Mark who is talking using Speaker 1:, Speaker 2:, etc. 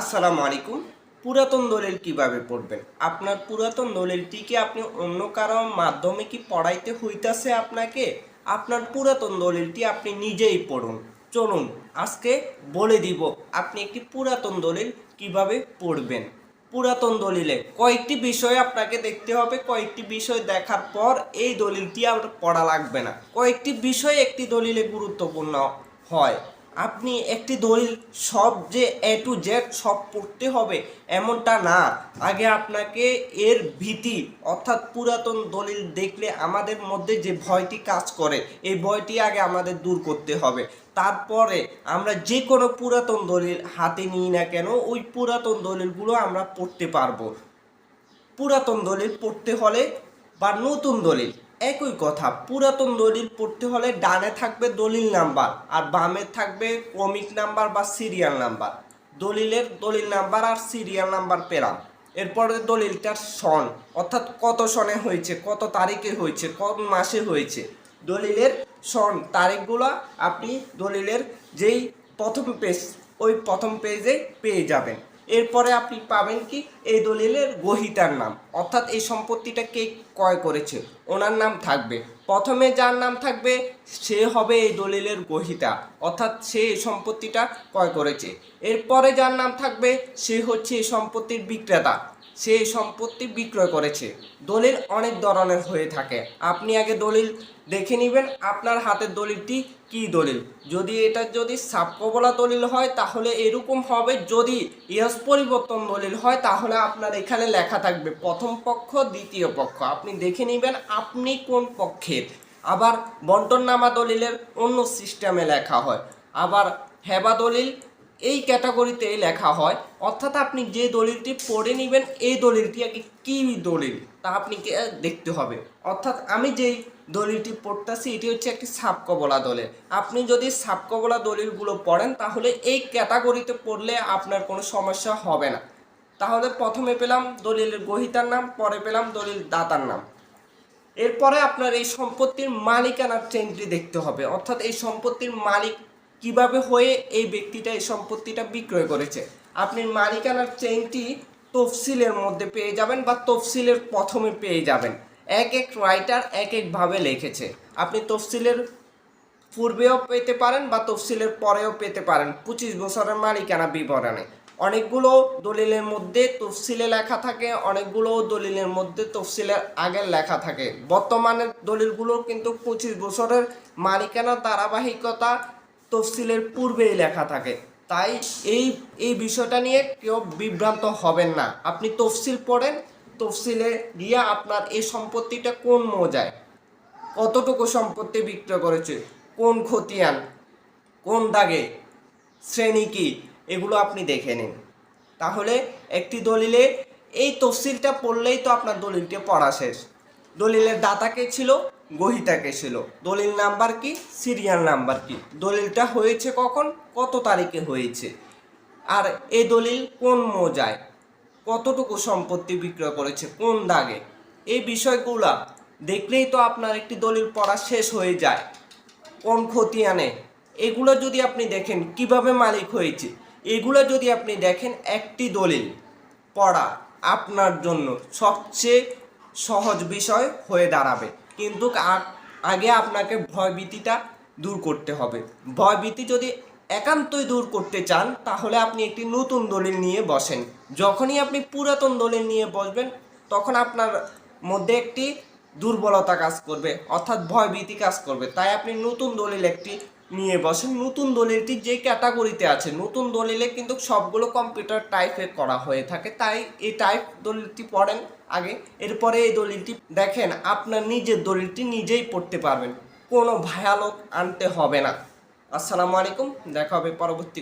Speaker 1: আসসালামু আলাইকুম। পুরাতন দলিল কীভাবে পড়বেন? আপনার পুরাতন দলিলটিকে আপনি অন্য কারও মাধ্যমে কি পড়াইতে হইতাছে আপনাকে? আপনার পুরাতন দলিলটি আপনি নিজেই পড়ুন। চলুন, আজকে বলে দিব আপনি একটি পুরাতন দলিল কীভাবে পড়বেন। পুরাতন দলিলে কয়েকটি বিষয় আপনাকে দেখতে হবে। কয়েকটি বিষয় দেখার পর এই দলিলটি আর পড়া লাগবে না। কয়েকটি বিষয় একটি দলিলে গুরুত্বপূর্ণ হয়। আপনি একটি দলিল, সব যে এ টু জেড সব পড়তে হবে, এমনটা না। আগে আপনাকে এর ভীতি, অর্থাৎ পুরাতন দলিল দেখলে আমাদের মধ্যে যে ভয়টি কাজ করে, এই ভয়টি আগে আমাদের দূর করতে হবে। তারপরে আমরা যে কোনো পুরাতন দলিল হাতে নিই না কেন, ওই পুরাতন দলিলগুলো আমরা পড়তে পারব। পুরাতন দলিল পড়তে হলে বা নতুন দলিল একই কথা, পুরাতন দলিল পড়তে হলে ডানে থাকবে দলিল নাম্বার আর বামে থাকবে ক্রমিক নাম্বার বা সিরিয়াল নাম্বার। দলিলের দলিল নাম্বার আর সিরিয়াল নাম্বার পেলাম। এরপরে দলিলটার সন, অর্থাৎ কত সনে হয়েছে, কত তারিখে হয়েছে, কোন মাসে হয়েছে। দলিলের সন, তারিখগুলো আপনি দলিলের যেই প্রথম পেজ, ওই প্রথম পেজে পেয়ে যাবেন। এরপরে আপনি পাবেন কি? এই দলিলের গ্রহিতার নাম। অর্থাৎ এই সম্পত্তিটা কে ক্রয় করেছে? ওনার নাম থাকবে। প্রথমে যার নাম থাকবে, সে হবে এই দলিলের গ্রহিতা। অর্থাৎ সে এই সম্পত্তিটা ক্রয় করেছে। এরপরে যার নাম থাকবে, সে হচ্ছে এই সম্পত্তির বিক্রেতা। সে এই সম্পত্তি বিক্রয় করেছে। দলিল অনেক ধরনের হয়ে থাকে। আপনি আগে দলিল দেখে নেবেন, আপনার হাতের দলিলটি কি দলিল? যদি এটা যদি সাপকবলা দলিল হয়, তাহলে এরকম হবে। যদি ইয়াস পরিবর্তন দলিল হয়, তাহলে আপনার এখানে লেখা থাকবে, প্রথম পক্ষ, দ্বিতীয় পক্ষ। আপনি দেখে নেবেন আপনি কোন পক্ষের। আবার বন্টননামা দলিলের অন্য সিস্টেমে লেখা হয়। আবার হেবা দলিল এই ক্যাটাগরিতে লেখা হয়। অর্থাৎ আপনি যে দলিলটি পড়ে নেবেন, এই দলিলটি আগে কী দলিল, তা আপনাকে দেখতে হবে। অর্থাৎ আমি যেই দলিলটি পড়তেছি, এটি হচ্ছে একটি সাবকবলা দলিল। আপনি যদি সাবকবলা দলিলগুলো পড়েন, তাহলে এই ক্যাটাগরিতে পড়লে আপনার কোনো সমস্যা হবে না। তাহলে প্রথমে পেলাম দলিলের গ্রহিতার নাম, পরে পেলাম দলিল দাতার নাম। এরপরে আপনার এই সম্পত্তির মালিকানার ট্রেনটি দেখতে হবে। অর্থাৎ এই সম্পত্তির মালিক কীভাবে হয়ে এই ব্যক্তিটা, এই সম্পত্তিটা বিক্রয় করেছে। আপনি মালিকানার চেইনটি তফসিলের মধ্যে পেয়ে যাবেন বা তফসিলের প্রথমে পেয়ে যাবেন। এক এক রাইটার এক একভাবে লিখেছে। আপনি তফসিলের পূর্বেও পেতে পারেন বা তফসিলের পরেও পেতে পারেন। পঁচিশ বছরের মালিকানা বিবরণে। অনেকগুলো দলিলের মধ্যে তফসিলে লেখা থাকে, অনেকগুলো দলিলের মধ্যে তফসিলের আগে লেখা থাকে। বর্তমানের দলিলগুলো কিন্তু পঁচিশ বছরের মালিকানা ধারাবাহিকতা তফসিলের পূর্বেই লেখা থাকে। তাই এই এই বিষয়টা নিয়ে কেউ বিভ্রান্ত হবেন না। আপনি তফসিল পড়েন, তফসিলে গিয়ে আপনার এই সম্পত্তিটা কোন মজায়? কতটুকু সম্পত্তি বিক্রয় করেছে? কোন খতিয়ান? কোন দাগে? শ্রেণি কি? এগুলো আপনি দেখে নিন। তাহলে একটি দলিলে এই তফসিলটা পড়লেই তো আপনার দলিলটি পড়া শেষ। দলিলের দাতাকে ছিল? গহিতাকে ছিল? দলিল নাম্বার কি? সিরিয়াল নাম্বার কি? দলিলটা হয়েছে কখন? কত তারিখে হয়েছে? আর এই দলিল কোন মোজায়? কতটুকু সম্পত্তি বিক্রয় করেছে? কোন দাগে? এই বিষয়গুলা দেখলেই তো আপনার একটি দলিল পড়া শেষ হয়ে যায়। কোন খতিয়ানে? এগুলো যদি আপনি দেখেন, কীভাবে মালিক হয়েছে? এগুলো যদি আপনি দেখেন, একটি দলিল পড়া আপনার জন্য সবচেয়ে সহজ বিষয় হয়ে দাঁড়াবে। কিন্তু আগে আপনাকে ভয়ভীতিটা দূর করতে হবে। ভয়ভীতি যদি একান্তই দূর করতে চান, তাহলে আপনি একটি নতুন দলিল নিয়ে বসেন। যখনই আপনি পুরাতন দলিল নিয়ে বসবেন, তখন আপনার মধ্যে একটি দুর্বলতা কাজ করবে, অর্থাৎ ভয়ভীতি কাজ করবে। তাই আপনি নতুন দলিল একটি নিয়ে বসেন। নতুন দলিলটি যে ক্যাটাগরিতে আছে, নতুন দলিলে কিন্তু সবগুলো কম্পিউটার টাইপে করা হয়ে থাকে। তাই এই টাইপ দলিলটি পড়েন আগে। এরপরে এই দলিলটি দেখেন, আপনার নিজের দলিলটি নিজেই পড়তে পারবেন। কোনো ভয়ালোক আনতে হবে না। আসসালামু আলাইকুম, দেখা হবে পরবর্তী